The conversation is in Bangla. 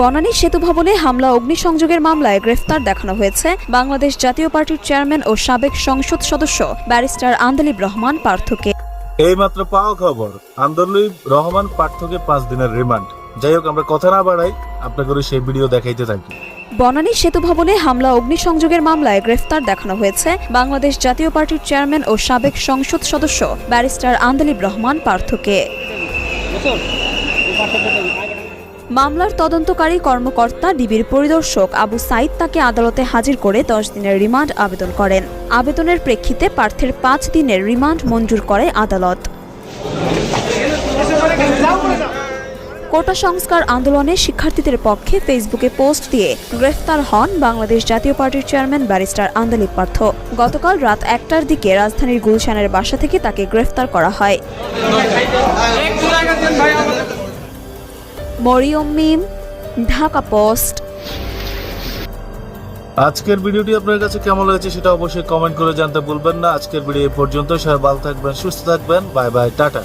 বনানী সেতু ভবনে হামলা অগ্নিসংযোগের মামলায় গ্রেফতার দেখানো হয়েছে। বাংলাদেশ জাতীয় পার্টির চেয়ারম্যান ও সাবেক সংসদ সদস্য ব্যারিস্টার আন্দালিব রহমান পার্থকে। এইমাত্র পাওয়া খবর আন্দোলিব রহমান পার্থকে পাঁচ দিনের রিমান্ড। যাই হোক আমরা কথা না বাড়াই আপনাকে সেই ভিডিও দেখাইতে থাকি। বনানী সেতু ভবনে হামলা অগ্নিসংযোগের মামলায় গ্রেফতার দেখানো হয়েছে। বাংলাদেশ জাতীয় পার্টির চেয়ারম্যান ও সাবেক সংসদ সদস্য ব্যারিস্টার আন্দালিব রহমান পার্থকে। মামলার তদন্তকারী কর্মকর্তা, ডিবির পরিদর্শক আবু সাইদ তাকে আদালতে হাজির করে দশ দিনের রিমান্ড আবেদন করেন। আবেদনের প্রেক্ষিতে পার্থের পাঁচ দিনের রিমান্ড মঞ্জুর করে আদালত। কোটা সংস্কার আন্দোলনে শিক্ষার্থীদের পক্ষে ফেসবুকে পোস্ট দিয়ে গ্রেফতার হন বাংলাদেশ জাতীয় পার্টির চেয়ারম্যান ব্যারিস্টার আন্দালিব পার্থ। গতকাল রাত একটার দিকে রাজধানীর গুলশানের বাসা থেকে তাকে গ্রেফতার করা হয়। মরিয়ম মিম, ঢাকা পোস্ট। আজকের ভিডিওটি আপনার কাছে কেমন লেগেছে সেটা অবশ্যই কমেন্ট করে জানতে ভুলবেন না। আজকের ভিডিও পর্যন্ত সবাই ভালো থাকবেন, সুস্থ থাকবেন। Bye bye, tata.